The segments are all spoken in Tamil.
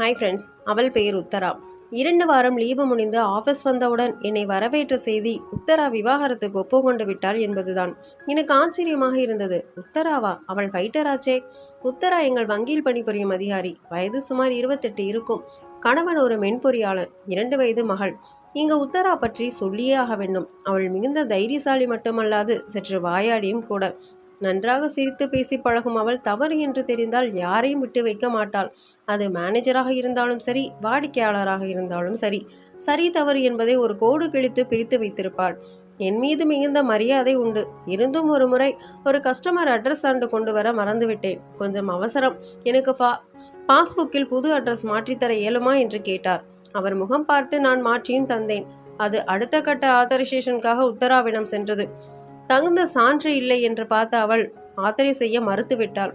ஹாய் ஃப்ரெண்ட்ஸ் அவள் பெயர் உத்தரா. இரண்டு வாரம் லீவு முடிந்து ஆஃபீஸ் வந்தவுடன் என்னை வரவேற்ற செய்தி உத்தரா விவாகரத்துக்கு ஒப்புக்கொண்டு விட்டாள் என்பதுதான். எனக்கு ஆச்சரியமாக இருந்தது. உத்தராவா? அவள் ஃபைட்டராச்சே உத்தரா எங்கள் வங்கியில் பணிபுரியும் அதிகாரி. வயது சுமார் இருபத்தெட்டு இருக்கும். கணவன் ஒரு மென்பொறியாளர் இரண்டு வயது மகள். இங்கு உத்தரா பற்றி சொல்லியே ஆக வேண்டும். அவள் மிகுந்த தைரியசாலி மட்டுமல்லாது சற்று வாயாடியும் கூட. நன்றாக சிரித்து பேசி பழகும் அவள் தவறு என்று தெரிந்தால் யாரையும் விட்டு வைக்க மாட்டாள். அது மேனேஜராக இருந்தாலும் சரி வாடிக்கையாளராக இருந்தாலும் சரி சரி தவறு என்பதை ஒரு கோடு கிழித்து பிரித்து வைத்திருப்பாள். என் மீது மிகுந்த மரியாதை உண்டு. இருந்தும் ஒரு முறை ஒரு கஸ்டமர் அட்ரஸ் ஆண்டு கொண்டு வர மறந்துவிட்டேன். கொஞ்சம் அவசரம். எனக்கு பா பாஸ்புக்கில் புது அட்ரஸ் மாற்றித்தர இயலுமா என்று கேட்டார். அவர் முகம் பார்த்து நான் மாற்றியும் தந்தேன். அது அடுத்த கட்ட ஆத்தரைசேஷனுக்காக உத்தராவிடம் சென்றது. தகுந்த சான்று இல்லை என்று பார்த்த அவள் ஆத்திரை செய்ய மறுத்துவிட்டாள்.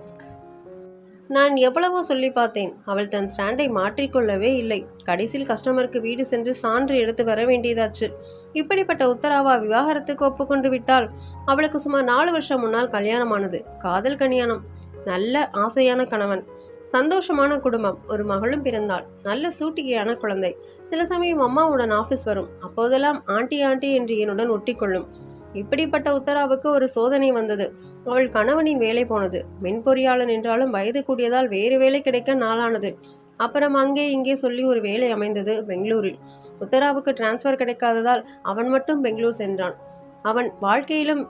நான் எவ்வளவோ சொல்லி பார்த்தேன். அவள் தன் ஸ்டாண்டை மாற்றிக்கொள்ளவே இல்லை. கடைசியில் கஸ்டமருக்கு வீடு சென்று சான்று எடுத்து வர வேண்டியதாச்சு. இப்படிப்பட்ட உத்தராவா விவாகரத்துக்கு ஒப்புக்கொண்டு விட்டால் அவளுக்கு சுமார் நாலு வருஷம் முன்னால் கல்யாணமானது. காதல் கல்யாணம். நல்ல ஆசையான கணவன். சந்தோஷமான குடும்பம். ஒரு மகளும் பிறந்தாள். நல்ல சூட்டிகையான குழந்தை. சில சமயம் அம்மாவுடன் ஆஃபீஸ் வரும். அப்போதெல்லாம் ஆண்டி ஆண்டி என்று என்னுடன் ஒட்டிக்கொள்ளும். இப்படிப்பட்ட உத்தராவுக்கு ஒரு சோதனை வந்தது. அவள் கணவனின் வேலை போனது. மென்பொறியாளன் என்றாலும் வயது கூடியதால் வேறு வேலை கிடைக்க நாளானது. அப்புறம் அங்கே இங்கே சொல்லி ஒரு வேலை அமைந்தது பெங்களூரில். உத்தராவுக்கு டிரான்ஸ்ஃபர் கிடைக்காததால் அவன் மட்டும் பெங்களூர் சென்றான். அவன் வாழ்க்கையிலும்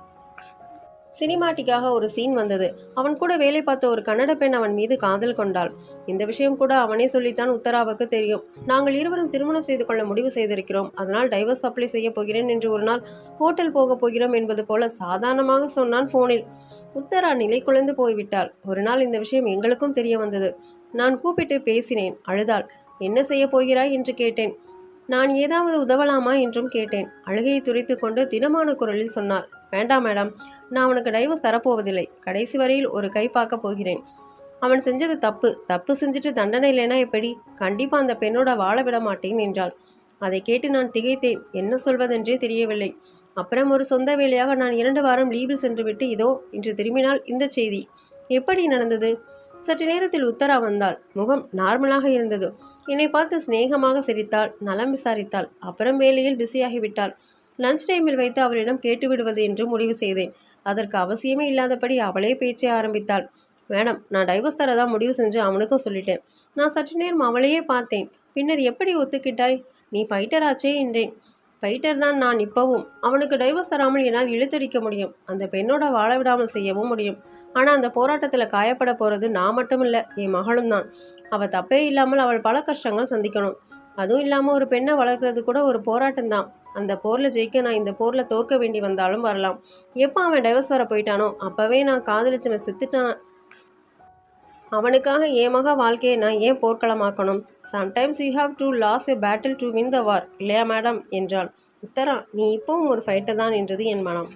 சினிமாட்டிக்காக ஒரு சீன் வந்தது. அவன் கூட வேலை பார்த்த ஒரு கன்னட பெண் அவன் மீது காதல் கொண்டாள். இந்த விஷயம் கூட அவனே சொல்லித்தான் உத்தராவுக்கு தெரியும். நாங்கள் இருவரும் திருமணம் செய்து கொள்ள முடிவு செய்திருக்கிறோம். அதனால் டைவர்ஸ் அப்ளை செய்ய போகிறேன் என்று ஒரு நாள் ஹோட்டல் போக போகிறோம் என்பது போல சாதாரணமாக சொன்னான் போனில் உத்தரா நிலை குலைந்து போய்விட்டாள். ஒரு நாள் இந்த விஷயம் எங்களுக்கும் தெரிய வந்தது. நான் கூப்பிட்டு பேசினேன். அழுதாள். என்ன செய்ய போகிறாய்? என்று கேட்டேன். நான் ஏதாவது உதவலாமா? என்றும் கேட்டேன். அழுகையை துரைத்து கொண்டு திடமான குரலில் சொன்னார் வேண்டாம் மேடம். நான் அவனுக்கு டைவர்ஸ் தரப்போவதில்லை. கடைசி வரையில் ஒரு கை பார்க்க போகிறேன். அவன் செஞ்சது தப்பு. தப்பு செஞ்சுட்டு தண்டனை இல்லைனா எப்படி? கண்டிப்பாக அந்த பெண்ணோட வாழ விட மாட்டேன் என்றாள். அதை கேட்டு நான் திகைத்தேன். என்ன சொல்வதென்றே தெரியவில்லை. அப்புறம் ஒரு சொந்த வேலையாக நான் இரண்டு வாரம் லீவில் சென்றுவிட்டு இதோ இன்று திரும்பினால் இந்த செய்தி. எப்படி நடந்தது? சற்று நேரத்தில் உத்தரா வந்தாள். முகம் நார்மலாக இருந்தது. என்னை பார்த்து சிநேகமாக சிரித்தாள். நலம் விசாரித்தாள். அப்புறம் வேலையில் பிஸியாகிவிட்டாள் லஞ்ச் டைமில் வைத்து அவளிடம் கேட்டுவிடுவது என்று முடிவு செய்தேன். அதற்கு அவசியமே இல்லாதபடி அவளே பேச்சை ஆரம்பித்தாள். மேடம் நான் டைவர்ஸ் தரதான் முடிவு செஞ்சு அவனுக்கும் சொல்லிட்டேன். நான் சற்று நேரம் அவளையே பார்த்தேன். பின்னர் எப்படி ஒத்துக்கிட்டாய்? நீ ஃபைட்டராச்சே என்றேன். ஃபைட்டர் தான் நான் இப்போவும். அவனுக்கு டைவர்ஸ் தராமல் என்னால் இழுத்தடிக்க முடியும். அந்த பெண்ணோட வாழ விடாமல் செய்யவும் முடியும். ஆனால் அந்த போராட்டத்தில் காயப்பட போகிறது நான் மட்டும் இல்லை என் மகளும் தான். அவள் தப்பே இல்லாமல் அவள் பல கஷ்டங்கள் சந்திக்கணும். அதுவும் இல்லாமல் ஒரு பெண்ணை வளர்க்குறது கூட ஒரு போராட்டம் தான் அந்த போரில் ஜெயிக்க நான் இந்த போரில் தோற்க வேண்டி வந்தாலும் வரலாம். எப்போ அவன் டைவர்ஸ் வர போயிட்டானோ அப்போவே நான் காதலிச்சவன் செத்துட்டான் அவனுக்காக என் வாழ்க்கையை நான் ஏன் போர்க்களமாக்கணும்? Sometimes you have to lose a battle to win the war இல்லையா மேடம் என்றாள். உத்தரா நீ இப்போவும் ஒரு ஃபைட்டர் தான் என்றது என் மனம்.